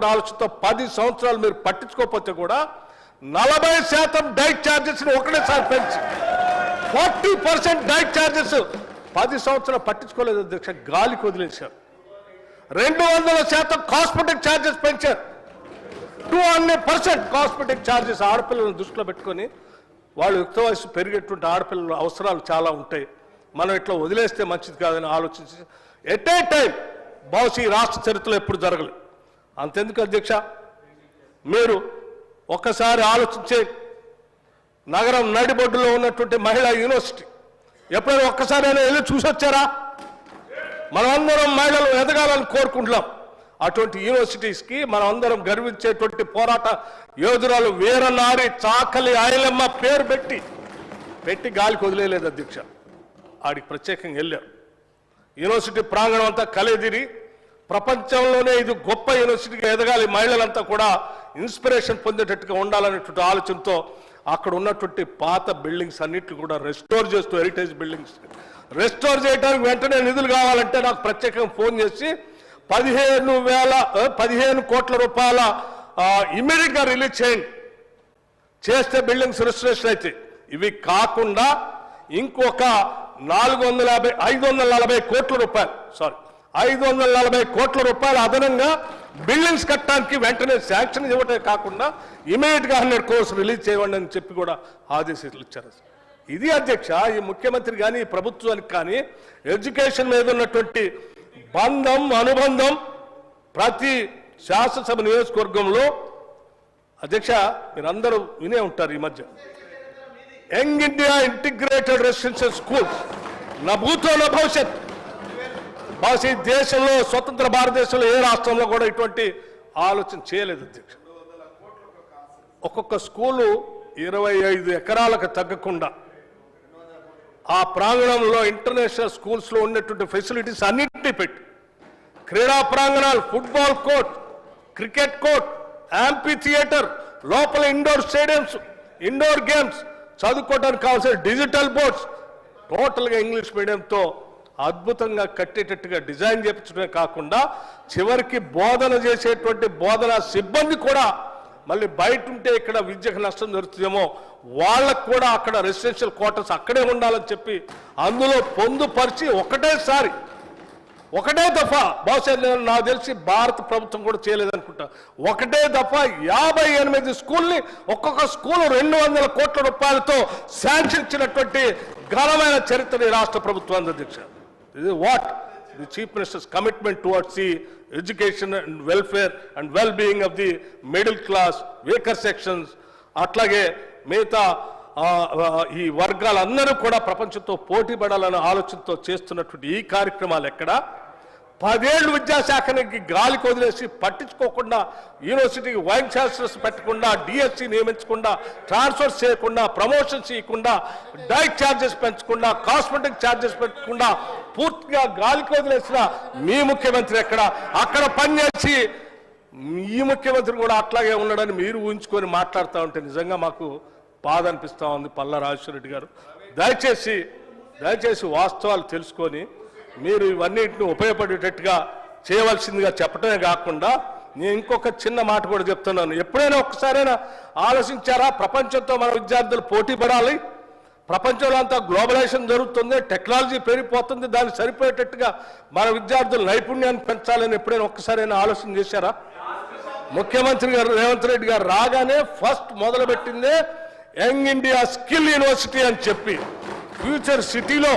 చేయాలన్నటువంటి ఆలోచనతో పది సంవత్సరాలు మీరు పట్టించుకోకపోతే కూడా నలభై శాతం డైట్ ఛార్జెస్ ఒకటేసారి పెంచి ఫార్టీ పర్సెంట్ డైట్ ఛార్జెస్ పది సంవత్సరాలు పట్టించుకోలేదు అధ్యక్ష గాలికి వదిలేశారు. రెండు వందల శాతం కాస్మెటిక్ ఛార్జెస్ పెంచారు. Two hundred percent cosmetic charges ఆడపిల్లలను దృష్టిలో పెట్టుకొని వాళ్ళు యుక్త వయసు పెరిగేటువంటి ఆడపిల్లల అవసరాలు చాలా ఉంటాయి. మనం ఇట్లా వదిలేస్తే మంచిది కాదని ఆలోచించి ఎట్ ఏ టైం బహుశా ఈ రాష్ట్ర చరిత్రలో ఎప్పుడు జరగలేదు. అంతెందుకు అధ్యక్ష? మీరు ఒక్కసారి ఆలోచించే నగరం నడిబొడ్డులో ఉన్నటువంటి మహిళా యూనివర్సిటీ. ఎప్పుడైనా ఒక్కసారైనా వెళ్ళి చూసొచ్చారా? మనమందరం మహిళలు ఎదగాలని కోరుకుంటున్నాం. అటువంటి యూనివర్సిటీస్కి మనం అందరం గర్వించేటువంటి పోరాట యోధురాలు వీరనారి చాకలి ఆయలమ్మ పేరు పెట్టి పెట్టి గాలికి వదిలేయలేదు అధ్యక్ష. ఆడికి ప్రత్యేకంగా వెళ్ళారు. యూనివర్సిటీ ప్రాంగణం అంతా కలెదిరి ప్రపంచంలోనే ఇది గొప్ప యూనివర్సిటీగా ఎదగాలి. మహిళలంతా కూడా ఇన్స్పిరేషన్ పొందేటట్టుగా ఉండాలనేటువంటి ఆలోచనతో అక్కడ ఉన్నటువంటి పాత బిల్డింగ్స్ అన్నిటిని కూడా రెస్టోర్ చేస్తూ హెరిటేజ్ బిల్డింగ్స్ రెస్టోర్ చేయడానికి వెంటనే నిధులు కావాలంటే నాకు ప్రత్యేకంగా ఫోన్ చేసి పదిహేను వేల పదిహేను కోట్ల రూపాయల ఇమీడియట్గా రిలీజ్ చేయండి. చేస్తే బిల్డింగ్స్ రిజిస్ట్రేషన్ అయితే ఇవి కాకుండా ఇంకొక నాలుగు వందల యాభై ఐదు వందల నలభై కోట్ల రూపాయలు. సారీ. ఐదు వందల నలభై కోట్ల రూపాయలు అదనంగా బిల్డింగ్స్ కట్టడానికి వెంటనే శాంక్షన్ ఇవ్వటమే కాకుండా ఇమీడియట్గా హండ్రెడ్ కోర్స్ రిలీజ్ చేయండి అని చెప్పి కూడా ఆదేశాలు ఇచ్చారు. ఇది అధ్యక్ష ఈ ముఖ్యమంత్రి కానీ ఈ ప్రభుత్వానికి కానీ ఎడ్యుకేషన్ మీద ఉన్నటువంటి బంధం అనుబంధం ప్రతి శాసనసభ నియోజకవర్గంలో అధ్యక్ష మీరందరూ వినే ఉంటారు ఈ మధ్య. Young India integrated residential schools నా భూతో నా భవిష్యత్. బహుశా ఈ దేశంలో స్వతంత్ర భారతదేశంలో ఏ రాష్ట్రంలో కూడా ఇటువంటి ఆలోచన చేయలేదు అధ్యక్ష. ఒక్కొక్క స్కూలు ఇరవై ఐదు ఎకరాలకు తగ్గకుండా ఆ ప్రాంగణంలో ఇంటర్నేషనల్ స్కూల్స్లో ఉన్నటువంటి ఫెసిలిటీస్ అన్నింటినీ పెట్టి క్రీడా ప్రాంగణాలు football court cricket court amphitheatre లోపల ఇండోర్ స్టేడియంస్ ఇండోర్ గేమ్స్ చదువుకోవడానికి కావాల్సిన డిజిటల్ బోర్డ్స్ టోటల్గా ఇంగ్లీష్ మీడియంతో అద్భుతంగా కట్టేటట్టుగా డిజైన్ చేయించడమే కాకుండా చివరికి బోధన చేసేటువంటి బోధన సిబ్బంది కూడా మళ్ళీ బయట ఉంటే ఇక్కడ విద్యకు నష్టం జరుగుతుందేమో వాళ్ళకు కూడా అక్కడ రెసిడెన్షియల్ క్వార్టర్స్ అక్కడే ఉండాలని చెప్పి అందులో పొందుపరిచి ఒకటేసారి ఒకటే దఫా బహుశా నేను నాకు తెలిసి భారత ప్రభుత్వం కూడా చేయలేదనుకుంటా ఒకటే దఫా యాభై ఎనిమిది స్కూల్ని ఒక్కొక్క స్కూల్ రెండు వందల కోట్ల రూపాయలతో శాంక్షన్ ఇచ్చినటువంటి ఘనమైన చరిత్ర ఈ రాష్ట్ర ప్రభుత్వం అధ్యక్ష ఇది what the chief minister's commitment towards the education and welfare and well being of the middle class weaker sections అట్లాగే మిగతా ఈ వర్గాలందరూ కూడా ప్రపంచంతో పోటీ పడాలనే ఆలోచనతో చేస్తున్నటువంటి ఈ కార్యక్రమాలు ఎక్కడ? పదేళ్ళు విద్యాశాఖనికి గాలికి వదిలేసి పట్టించుకోకుండా యూనివర్సిటీకి వైన్ ఛాన్సలర్స్ పెట్టకుండా డిఎస్సి నియమించకుండా ట్రాన్స్ఫర్స్ చేయకుండా ప్రమోషన్స్ ఇవ్వకుండా డైట్ ఛార్జెస్ పెంచకుండా కాస్మెటిక్ ఛార్జెస్ పెట్టకుండా పూర్తిగా గాలికి వదిలేసిన మీ ముఖ్యమంత్రి ఎక్కడ? అక్కడ పనిచేసి ఈ ముఖ్యమంత్రి కూడా అట్లాగే ఉన్నాడని మీరు ఊహించుకొని మాట్లాడుతూ ఉంటే నిజంగా మాకు బాధ అనిపిస్తూ ఉంది పల్ల రాజేశ్వర రెడ్డి గారు. దయచేసి దయచేసి వాస్తవాలు తెలుసుకొని మీరు ఇవన్నిటిని ఉపయోగపడేటట్టుగా చేయవలసిందిగా చెప్పడమే కాకుండా నేను ఇంకొక చిన్న మాట కూడా చెప్తున్నాను. ఎప్పుడైనా ఒక్కసారైనా ఆలోచించారా? ప్రపంచంతో మన విద్యార్థులు పోటీ పడాలి. ప్రపంచంలో అంతా గ్లోబలైజేషన్ జరుగుతుంది టెక్నాలజీ పెరిగిపోతుంది దానికి సరిపోయేటట్టుగా మన విద్యార్థుల నైపుణ్యాన్ని పెంచాలని ఎప్పుడైనా ఒక్కసారైనా ఆలోచన చేశారా? ముఖ్యమంత్రి గారు రేవంత్ రెడ్డి గారు రాగానే ఫస్ట్ మొదలుపెట్టిందే యంగ్ ఇండియా స్కిల్ యూనివర్సిటీ అని చెప్పి. ఫ్యూచర్ సిటీలో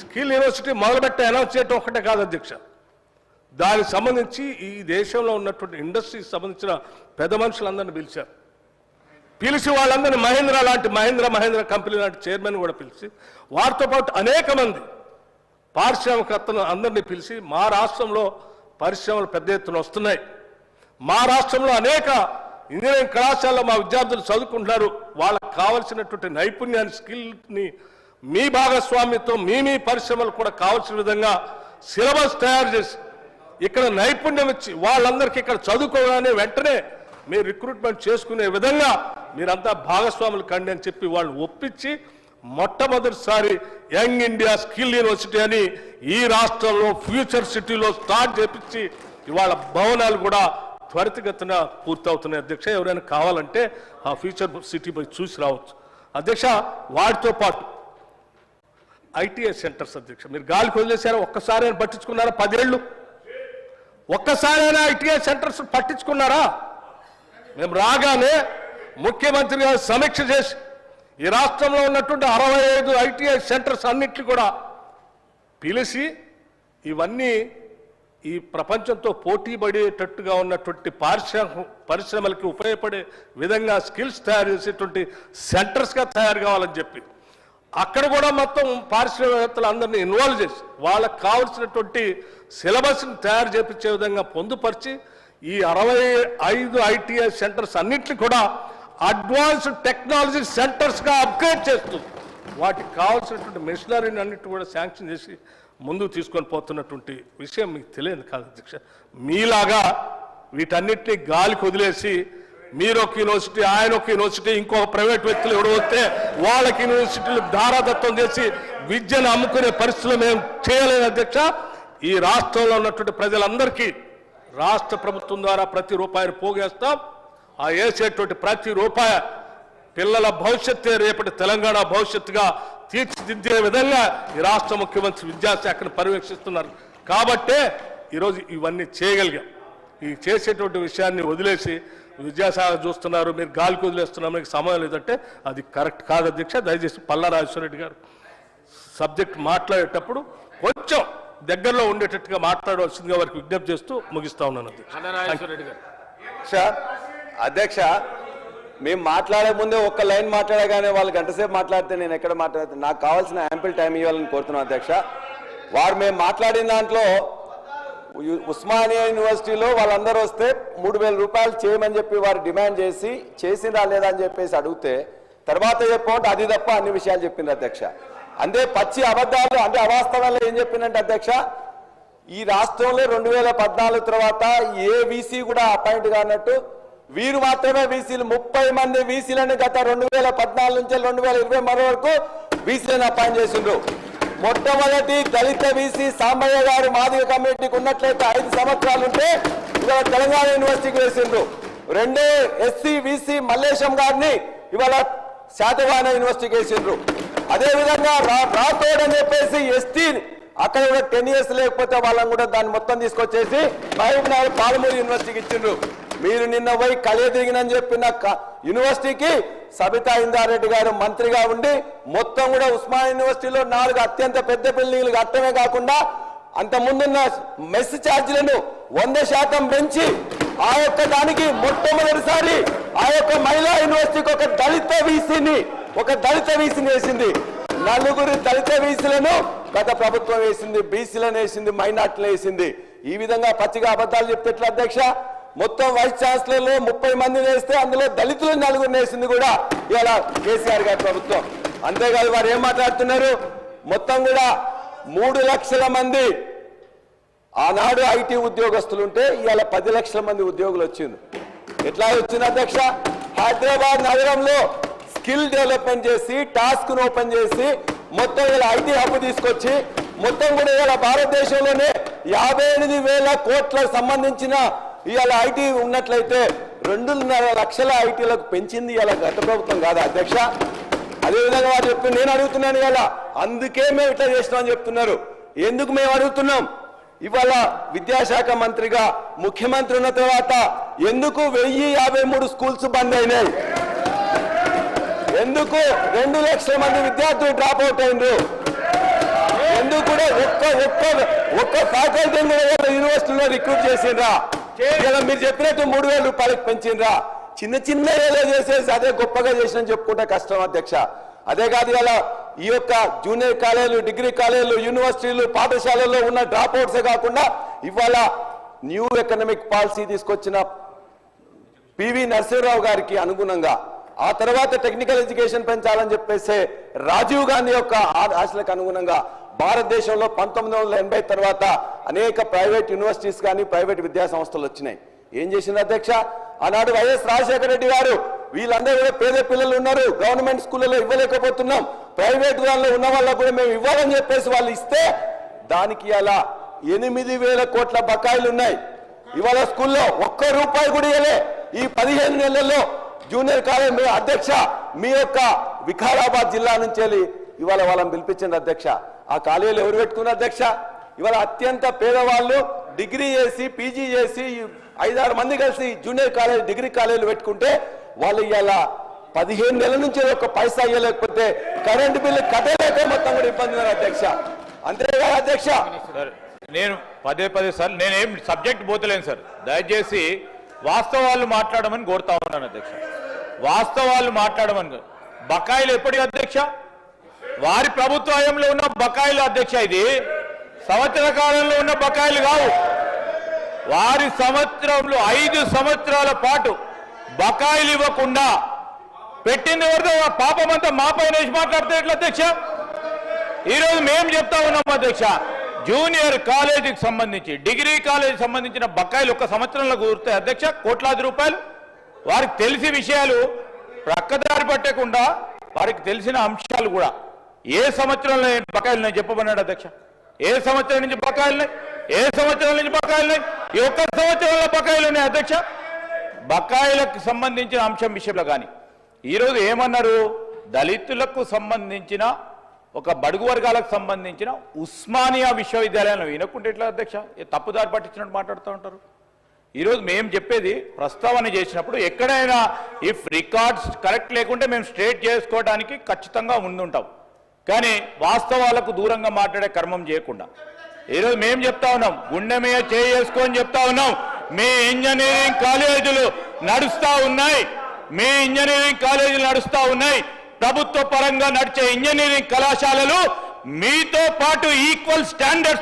స్కిల్ యూనివర్సిటీ మొదలుపెట్టి అనౌన్స్ చేయడం ఒకటే కాదు అధ్యక్ష. దానికి సంబంధించి ఈ దేశంలో ఉన్నటువంటి ఇండస్ట్రీకి సంబంధించిన పెద్ద మనుషులందరినీ పిలిచారు. పిలిచి వాళ్ళందరినీ మహేంద్ర లాంటి మహేంద్ర మహేంద్ర కంపెనీ లాంటి చైర్మన్ కూడా పిలిచి వారితో పాటు అనేక మంది పారిశ్రామికర్తలు అందరినీ పిలిచి మా రాష్ట్రంలో పరిశ్రమలు పెద్ద ఎత్తున వస్తున్నాయి. మా రాష్ట్రంలో అనేక ఇంజనీరింగ్ కళాశాలలో మా విద్యార్థులు చదువుకుంటున్నారు. వాళ్ళకి కావలసినటువంటి నైపుణ్యాన్ని స్కిల్ని మీ భాగస్వామ్యంతో మీ మీ పరిశ్రమలు కూడా కావాల్సిన విధంగా సిలబస్ తయారు చేసి ఇక్కడ నైపుణ్యం ఇచ్చి వాళ్ళందరికీ ఇక్కడ చదువుకోగానే వెంటనే మీరు రిక్రూట్మెంట్ చేసుకునే విధంగా మీరంతా భాగస్వాములు కండి అని చెప్పి వాళ్ళు ఒప్పించి మొట్టమొదటిసారి యంగ్ ఇండియా స్కిల్ యూనివర్సిటీ అని ఈ రాష్ట్రంలో ఫ్యూచర్ సిటీలో స్టార్ట్ చేపించి ఇవాళ భవనాలు కూడా త్వరితగతిన పూర్తవుతున్నాయి. అధ్యక్ష ఎవరైనా కావాలంటే ఆ ఫ్యూచర్ సిటీ పోయి చూసి రావచ్చు. అధ్యక్ష వాటితో పాటు ఐటీఐ సెంటర్స్ అధ్యక్ష మీరు గాలికి వదిలేశారా ఒక్కసారి పట్టించుకున్నారా? పదేళ్ళు? ఒక్కసారైనా ఐటీఐ సెంటర్స్ పట్టించుకున్నారా? మేము రాగానే ముఖ్యమంత్రి గారు సమీక్ష చేసి ఈ రాష్ట్రంలో ఉన్నటువంటి అరవై ఐదు ఐటీఐ సెంటర్స్ అన్నిట్లు కూడా పిలిచి ఇవన్నీ ఈ ప్రపంచంతో పోటీ పడేటట్టుగా ఉన్నటువంటి పారిశ్రామిక పరిశ్రమలకి ఉపయోగపడే విధంగా స్కిల్స్ తయారు చేసేటువంటి సెంటర్స్గా తయారు కావాలని చెప్పి అక్కడ కూడా మొత్తం పారిశ్రామికవేత్తలు అందరినీ ఇన్వాల్వ్ చేసి వాళ్ళకి కావలసినటువంటి సిలబస్ని తయారు చేపించే విధంగా పొందుపరిచి ఈ అరవై ఐదు ఐటీఐ సెంటర్స్ అన్నింటినీ కూడా అడ్వాన్స్డ్ టెక్నాలజీ సెంటర్స్గా అప్గ్రేడ్ చేస్తుంది. వాటికి కావాల్సినటువంటి మెషినరీని అన్నిటి కూడా శాంక్షన్ చేసి ముందుకు తీసుకొని పోతున్నటువంటి విషయం మీకు తెలియదు కాదు అధ్యక్ష. మీలాగా వీటన్నిటిని గాలికి వదిలేసి మీరు ఒక యూనివర్సిటీ ఆయన ఒక యూనివర్సిటీ ఇంకొక ప్రైవేట్ వ్యక్తులు ఎవరు వస్తే వాళ్ళకి యూనివర్సిటీలు ధారాదత్వం చేసి విద్యను అమ్ముకునే పరిస్థితులు మేము చేయలేదు అధ్యక్ష. ఈ రాష్ట్రంలో ఉన్నటువంటి ప్రజలందరికీ రాష్ట్ర ప్రభుత్వం ద్వారా ప్రతి రూపాయిని పోగేస్తాం. ఆ వేసేటువంటి ప్రతి రూపాయి పిల్లల భవిష్యత్తే రేపటి తెలంగాణ భవిష్యత్తుగా తీర్చిదిద్దే విధంగా ఈ రాష్ట్ర ముఖ్యమంత్రి విద్యాశాఖను పర్యవేక్షిస్తున్నారు. కాబట్టే ఈరోజు ఇవన్నీ చేయగలిగాం. ఈ చేసేటువంటి విషయాన్ని వదిలేసి విద్యాశాఖ చూస్తున్నారు మీరు గాలికి వదిలేస్తున్నారు మీకు సమయం లేదంటే అది కరెక్ట్ కాదు అధ్యక్ష. దయచేసి పల్లా రెడ్డి గారు సబ్జెక్ట్ మాట్లాడేటప్పుడు కొంచెం దగ్గరలో ఉండేటట్టుగా మాట్లాడవలసిందిగా వారికి విజ్ఞప్తి చేస్తూ ముగిస్తా ఉన్నాను గారు. అధ్యక్ష మేము మాట్లాడే ముందే ఒక్క లైన్ మాట్లాడగానే వాళ్ళు గంటసేపు మాట్లాడితే నేను ఎక్కడ మాట్లాడితే? నాకు కావాల్సిన యాంపిల్ టైం ఇవ్వాలని కోరుతున్నాను అధ్యక్ష. వారు మేము మాట్లాడిన దాంట్లో ఉస్మానియా యూనివర్సిటీలో వాళ్ళందరూ వస్తే మూడు వేల రూపాయలు చేయమని చెప్పి వారు డిమాండ్ చేసి చేసిందా లేదా అని చెప్పేసి అడిగితే తర్వాత చెప్పమంటే అది తప్ప అన్ని విషయాలు చెప్పింది అధ్యక్ష. అంటే పచ్చి అబద్ధాలు అంటే అవాస్తవాలు ఏం చెప్పిందంటే అధ్యక్ష ఈ రాష్ట్రంలో రెండు వేల పద్నాలుగు తర్వాత ఏ వీసీ కూడా అపాయింట్ కానట్టు వీరు మాత్రమే వీసీలు ముప్పై మంది వీసీలను గత రెండు వేల పద్నాలుగు నుంచి రెండు వేల ఇరవై మరో వరకు వీసీలను అపాయింట్ చేసిండ్రు. మొట్టమొదటి దళిత వీసీ సాంబయ్య గారు మాదిగ కమిటీకి ఉన్నట్లయితే ఐదు సంవత్సరాలు ఉంటే ఇవాళ తెలంగాణ యూనివర్సిటీకి వేసిండ్రు. రెండే ఎస్సీ వీసీ మల్లేశం గారిని ఇవాళ శాతవాహన యూనివర్సిటీకి వేసిండ్రు. అదే విధంగా రా- అని చెప్పేసి ఎస్టీ అక్కడ కూడా టెన్ ఇయర్స్ లేకపోతే వాళ్ళని కూడా దాన్ని మొత్తం తీసుకొచ్చేసి మహబూబ్ నగర్ పాలమూరు యూనివర్సిటీకి ఇచ్చిండ్రు. మీరు నిన్న పోయి కలే దిగినని చెప్పిన క- యూనివర్సిటీకి సబితా ఇందారెడ్డి గారు మంత్రిగా ఉండి మొత్తం కూడా ఉస్మాన్ యూనివర్సిటీలో నాలుగు అత్యంత పెద్ద బిల్డింగ్లు కట్టమే కాకుండా అంత ముందున్న మెస్ ఛార్జీలను వంద శాతం పెంచి ఆ యొక్క దానికి మొట్టమొదటిసారి ఆ యొక్క మహిళా యూనివర్సిటీకి ఒక దళిత వీసీని ఒక దళిత వీసిని వేసింది. నలుగురు దళిత వీసీలను గత ప్రభుత్వం వేసింది బీసీలను వేసింది మైనార్టీలు వేసింది. ఈ విధంగా పచ్చిగా అబద్ధాలు చెప్తే అధ్యక్ష? మొత్తం వైస్ ఛాన్సలర్లు ముప్పై మందిని వేస్తే అందులో దళితులు నలుగురిని వేసింది కూడా ఇలా కేసీఆర్ గారి ప్రభుత్వం. అంతేకాదు వారు ఏం మాట్లాడుతున్నారు? మొత్తం కూడా మూడు లక్షల మంది ఆనాడు ఐటీ ఉద్యోగస్తులు ఉంటే ఇవాళ పది లక్షల మంది ఉద్యోగులు వచ్చింది ఎట్లా వచ్చింది అధ్యక్ష? హైదరాబాద్ నగరంలో స్కిల్ డెవలప్మెంట్ చేసి టాస్క్ను ఓపెన్ చేసి మొత్తం ఇలా ఐటీ హబ్ తీసుకొచ్చి మొత్తం కూడా ఇవాళ భారతదేశంలోనే యాభై ఎనిమిది వేల కోట్లకు సంబంధించిన ఇవాళ ఐటీ ఉన్నట్లయితే రెండున్నర లక్షల ఐటీలకు పెంచింది ఇలా గత ప్రభుత్వం కాదా అధ్యక్ష. అదేవిధంగా వారు చెప్పి నేను అడుగుతున్నాను ఇవాళ అందుకే మేము ఇట్లా చేసినామని చెప్తున్నారు. ఎందుకు మేము అడుగుతున్నాం? ఇవాళ విద్యాశాఖ మంత్రిగా ముఖ్యమంత్రి ఉన్న తర్వాత ఎందుకు వెయ్యి యాభై మూడు స్కూల్స్ బంద్ అయినాయి? ఎందుకు రెండు లక్షల మంది విద్యార్థులు డ్రాప్ అవుట్ అయినరు? ఎందుకు కూడా ఒక్క ఒక్క ఒక్క ఫ్యాకల్టీని కూడా యూనివర్సిటీలో రిక్రూట్ చేసిండ్రా? మీరు చెప్పినట్టు మూడు వేల రూపాయలకు పెంచిండ్రా. చిన్న చిన్న ఏదో చేసేసి అదే గొప్పగా చేసిన చెప్పుకుంటే కష్టం అధ్యక్ష. అదే కాదు ఇలా ఈ యొక్క జూనియర్ కాలేజీలు డిగ్రీ కాలేజీలు యూనివర్సిటీలు పాఠశాలల్లో ఉన్న డ్రాప్ అవుట్సే కాకుండా ఇవాళ న్యూ ఎకనమిక్ పాలసీ తీసుకొచ్చిన పివి నరసింహరావు గారికి అనుగుణంగా ఆ తర్వాత టెక్నికల్ ఎడ్యుకేషన్ పెంచాలని చెప్పేసి రాజీవ్ గాంధీ యొక్క ఆశలకు అనుగుణంగా భారతదేశంలో పంతొమ్మిది వందల ఎనభై తర్వాత అనేక ప్రైవేట్ యూనివర్సిటీస్ కానీ ప్రైవేట్ విద్యా సంస్థలు వచ్చినాయి. ఏం చేసింది అధ్యక్ష? ఆనాడు వైఎస్ రాజశేఖర రెడ్డి గారు వీళ్ళందరూ కూడా పేద పిల్లలు ఉన్నారు గవర్నమెంట్ స్కూళ్ళలో ఇవ్వలేకపోతున్నాం ప్రైవేట్ దానిలో ఉన్న వాళ్ళకు కూడా మేము ఇవ్వాలని చెప్పేసి వాళ్ళు ఇస్తే దానికి అలా ఎనిమిది వేల కోట్ల బకాయిలు ఉన్నాయి. ఇవాళ స్కూల్లో ఒక్క రూపాయి కూడా ఇవ్వలే. ఈ పదిహేను నెలల్లో జూనియర్ కాలేజ్ మీ అధ్యక్ష మీ యొక్క వికారాబాద్ జిల్లా నుంచి వెళ్ళి ఇవాళ వాళ్ళని పిలిపించండి అధ్యక్ష. ఆ కాలేజీలు ఎవరు పెట్టుకున్నారు అధ్యక్ష? ఇవాళ అత్యంత పేదవాళ్ళు డిగ్రీ చేసి పీజీ చేసి ఐదారు మంది కలిసి జూనియర్ కాలేజ్ డిగ్రీ కాలేజీలు పెట్టుకుంటే వాళ్ళు ఇవాళ పదిహేను నెలల నుంచి ఒక పైసా ఇవ్వలేకపోతే కరెంటు బిల్లు కట్టలేక మొత్తం కూడా ఇబ్బంది ఉన్నారు అధ్యక్ష. అంతేగా అధ్యక్ష. నేను పదే పదే సార్ నేనేం సబ్జెక్ట్ పోతలేను సార్. దయచేసి వాస్తవాలు మాట్లాడమని కోరుతా ఉన్నాను అధ్యక్ష. వాస్తవాలు మాట్లాడమని. బకాయిలు ఎప్పటి అధ్యక్ష? వారి ప్రభుత్వ ఉన్న బకాయిలు అధ్యక్ష ఇది. సంవత్సర కాలంలో ఉన్న బకాయిలు కావు. వారి సంవత్సరంలో ఐదు సంవత్సరాల పాటు బకాయిలు ఇవ్వకుండా పెట్టింది వరకు ఆ పాపమంతా మా పైన మాట్లాడితే ఎట్లా అధ్యక్ష? ఈరోజు మేము చెప్తా ఉన్నాం అధ్యక్ష జూనియర్ కాలేజీకి సంబంధించి డిగ్రీ కాలేజీకి సంబంధించిన బకాయిలు ఒక సంవత్సరంలో కూరుతాయి అధ్యక్ష కోట్లాది రూపాయలు. వారికి తెలిసి విషయాలు ప్రక్కదారి పట్టకుండా వారికి తెలిసిన అంశాలు కూడా. ఏ సంవత్సరంలో బకాయిలు నేను చెప్పమన్నాడు అధ్యక్ష? ఏ సంవత్సరం నుంచి బకాయిలు ఏ సంవత్సరం నుంచి బకాయిలు ఈ ఒక్క సంవత్సరంలో బకాయిలు ఉన్నాయి అధ్యక్ష? బకాయిలకు సంబంధించిన అంశం విషయంలో కానీ. ఈరోజు ఏమన్నారు? దళితులకు సంబంధించిన ఒక బడుగు వర్గాలకు సంబంధించిన ఉస్మానియా విశ్వవిద్యాలయంలో వినకుంటే ఎట్లా అధ్యక్ష? తప్పుదారి పట్టించినట్టు మాట్లాడుతూ ఉంటారు. ఈరోజు మేము చెప్పేది ప్రస్తావన చేసినప్పుడు ఎక్కడైనా ఇఫ్ రికార్డ్స్ కరెక్ట్ లేకుంటే మేము స్ట్రేట్ చేసుకోవడానికి ఖచ్చితంగా ముందుంటాం. కానీ వాస్తవాలకు దూరంగా మాట్లాడే కర్మం చేయకుండా. ఈరోజు మేము చెప్తా ఉన్నాం గుండె మీద చేసుకొని చెప్తా ఉన్నాం మీ ఇంజనీరింగ్ కాలేజీలు నడుస్తూ ఉన్నాయి మీ ఇంజనీరింగ్ కాలేజీలు నడుస్తూ ఉన్నాయి ప్రభుత్వ పరంగా నడిచే ఇంజనీరింగ్ కళాశాలలు మీతో పాటు ఈక్వల్ స్టాండర్డ్స్